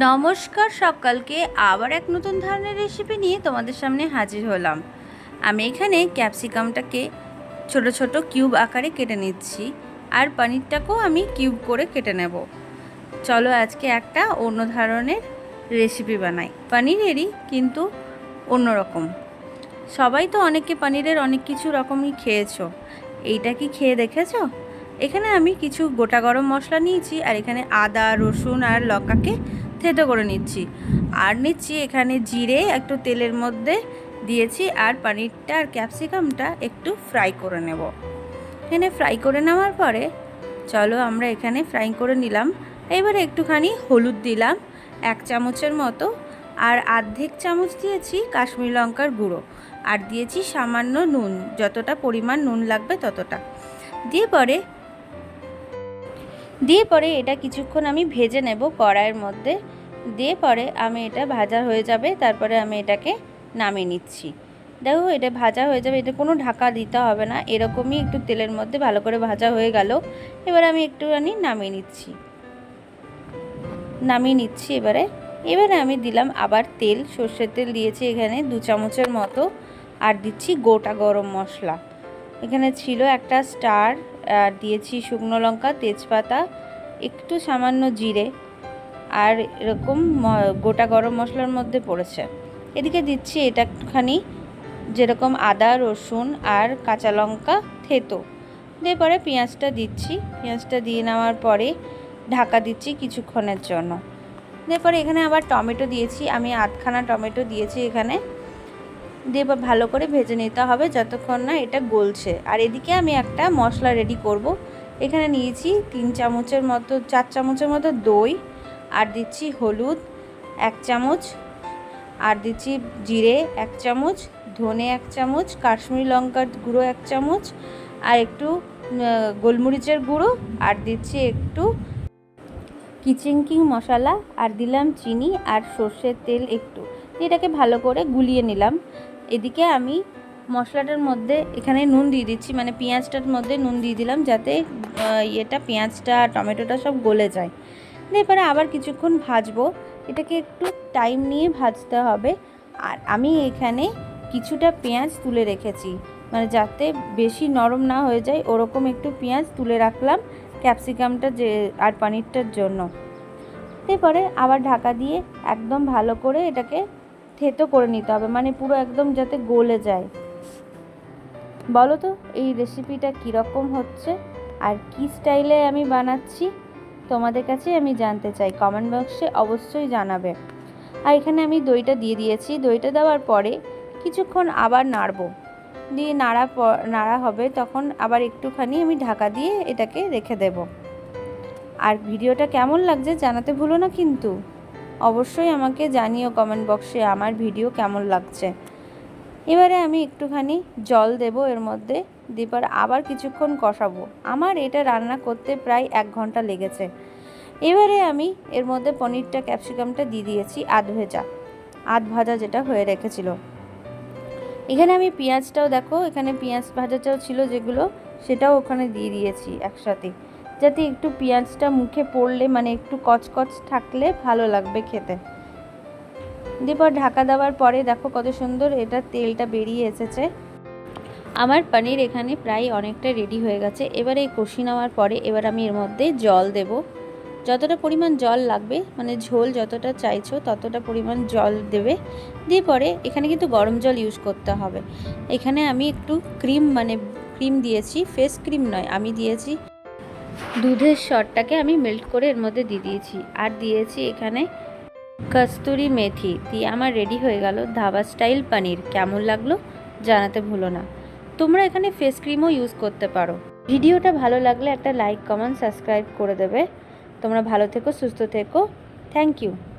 নমস্কার সকালকে, আবার এক নতুন ধরনের রেসিপি নিয়ে তোমাদের সামনে হাজির হলাম। আমি এখানে ক্যাপসিকামটাকে ছোট ছোট কিউব আকারে কেটে নিচ্ছি, আর পনিরটাকেও আমি কিউব করে কেটে নেব। চলো আজকে একটা অন্য ধরনের রেসিপি বানাই। পনিরেরই কিন্তু অন্যরকম। সবাই তো অনেকে পনিরের অনেক কিছু রকমই খেয়েছো। এইটা কি খেয়ে দেখেছ? এখানে আমি কিছু গোটা গরম মশলা নিয়েছি, আর এখানে আদা, রসুন, আর লঙ্কাকে থেতো করে নিচ্ছি। আর নিচ্ছি এখানে জিরে একটু তেলের মধ্যে দিয়েছি আর পনিরটা আর ক্যাপসিকামটা একটু ফ্রাই করে নেব। এখানে ফ্রাই করে নেওয়ার পরে চলো আমরা এখানে ফ্রাই করে নিলাম। এবারে একটুখানি হলুদ দিলাম এক চামচের মতো আর আর্ধেক চামচ দিয়েছি কাশ্মীর লঙ্কার গুঁড়ো আর দিয়েছি সামান্য নুন, যতটা পরিমাণ নুন লাগবে ততটা। দিয়ে পরে দিয়ে পরে এটা কিছুক্ষণ আমি ভেজে নেব কড়াইয়ের মধ্যে। দিয়ে পরে আমি এটা ভাজা হয়ে যাবে, তারপরে আমি এটাকে নামিয়ে নিচ্ছি। দেখো, এটা ভাজা হয়ে যাবে, এটা কোনো ঢাকা দিতে হবে না, এরকমই একটু তেলের মধ্যে ভালো করে ভাজা হয়ে গেল। এবার আমি একটুখানি নামিয়ে নিচ্ছি। নামিয়ে নিচ্ছি এবারে। এবারে আমি দিলাম আবার তেল, সর্ষের তেল দিয়েছি এখানে দু চামচের মতো, আর দিচ্ছি গোটা গরম মশলা। এখানে ছিল একটা স্টার, আর দিয়েছি শুকনো লঙ্কা, তেজপাতা, একটু সামান্য জিরে আর এরকম গোটা গরম মশলার মধ্যে পড়েছে। এদিকে দিচ্ছি এটা একটুখানি যেরকম আদা, রসুন আর কাঁচা লঙ্কা, থেতো। দিয়ে পরে পেঁয়াজটা দিচ্ছি। পেঁয়াজটা দিয়ে নেওয়ার পরে ঢাকা দিচ্ছি কিছুক্ষণের জন্য। দিয়ে পরে এখানে আবার টমেটো দিয়েছি। আমি আধখানা টমেটো দিয়েছি এখানে। দিয়ে ভালো করে ভেজে নিতে হবে যতক্ষণ না এটা গলছে। আর এদিকে আমি একটা মশলা রেডি করব। এখানে নিয়েছি তিন চামচের মতো, চার চামচের মতো দই আর দিচ্ছি হলুদ এক চামচ, আর দিচ্ছি জিরে এক চামচ, ধনে এক চামচ, কাশ্মীরি লঙ্কার গুঁড়ো এক চামচ, আর একটু গোলমরিচের গুঁড়ো, আর দিচ্ছি একটু কিচেন কিং মশলা, আর দিলাম চিনি আর সর্ষের তেল একটু। এটাকে ভালো করে গুলিয়ে নিলাম। এদিকে আমি মশলাটার মধ্যে এখানে নুন দিয়ে দিচ্ছি মানে পেঁয়াজটার মধ্যে নুন দিয়ে দিলাম যাতে ইয়েটা, পেঁয়াজটা, টমেটোটা সব গলে যায়। এরপরে আবার কিছুক্ষণ ভাজবো। এটাকে একটু টাইম নিয়ে ভাজতে হবে। আর আমি এখানে কিছুটা পেঁয়াজ তুলে রেখেছি। মানে যাতে বেশি নরম না হয়ে যায়, ওরকম একটু পেঁয়াজ তুলে রাখলাম ক্যাপসিকামটা যে, আর পানিরটার জন্য। এরপরে আবার ঢাকা দিয়ে একদম ভালো করে এটাকে থেতো করে নিতে হবে। মানে পুরো একদম যাতে গলে যায়। বলো তো, এই রেসিপিটা কীরকম হচ্ছে? আর কি স্টাইলে আমি বানাচ্ছি? তোমাদের কাছে আমি জানতে চাই কমেন্ট বক্সে অবশ্যই জানাবে। আর এখানে আমি দইটা দিয়ে দিয়েছি। দইটা দেওয়ার পরে কিছুক্ষণ আবার নাড়বো। দিয়ে নাড়া নাড়া হবে, তখন আবার একটুখানি আমি ঢাকা দিয়ে এটাকে রেখে দেব। আর ভিডিওটা কেমন লাগছে জানাতে ভুলো না কিন্তু। অবশ্যই আমাকে জানিও কমেন্ট বক্সে আমার ভিডিও কেমন লাগছে। এবারে আমি একটুখানি জল দেব এর মধ্যে। দিয়ে আবার কিছুক্ষণ কষাবো। আমার এটা রান্না করতে প্রায় এক ঘণ্টা লেগেছে। এবারে আমি এর মধ্যে পনিরটা, ক্যাপসিকামটা দিয়ে দিয়েছি আধ ভেজা, আধ ভাজা যেটা হয়ে রেখেছিল। এখানে আমি পেঁয়াজটাও দেখো, এখানে পেঁয়াজ ভাজাটাও ছিল যেগুলো, সেটাও ওখানে দিয়ে দিয়েছি একসাথে। যাতে একটু পেঁয়াজটা মুখে পড়লে মানে একটু কচকচ থাকলে ভালো লাগবে খেতে। দিয়ে ঢাকা দেওয়ার পরে দেখো কত সুন্দর এটা তেলটা বেরিয়ে এসেছে। আমার পনির এখানে প্রায় অনেকটা রেডি হয়ে গেছে। এবার এই কষি নেওয়ার পরে এবার আমি এর মধ্যে জল দেব। যতটা পরিমাণ জল লাগবে মানে ঝোল যতটা চাইছো ততটা পরিমাণ জল দেবে। দিয়ে পরে এখানে কিন্তু গরম জল ইউজ করতে হবে। এখানে আমি একটু ক্রিম মানে ক্রিম দিয়েছি ফেস ক্রিম নয়, আমি দিয়েছি দুধের শটটাকে আমি মেল্ট করে এর মধ্যে দিয়ে দিয়েছি। আর দিয়েছি এখানে কস্তুরি মেথি। দিয়ে আমার রেডি হয়ে গেল ধাবা স্টাইল পনির। কেমন লাগল জানাতে ভুলো না। তোমরা এখানে ফেস ক্রিমও ইউজ করতে পারো। ভিডিওটা ভালো লাগলে একটা লাইক কমেন্ট সাবস্ক্রাইব করে দেবে। তোমরা ভালো থেকো, সুস্থ থেকো। Thank you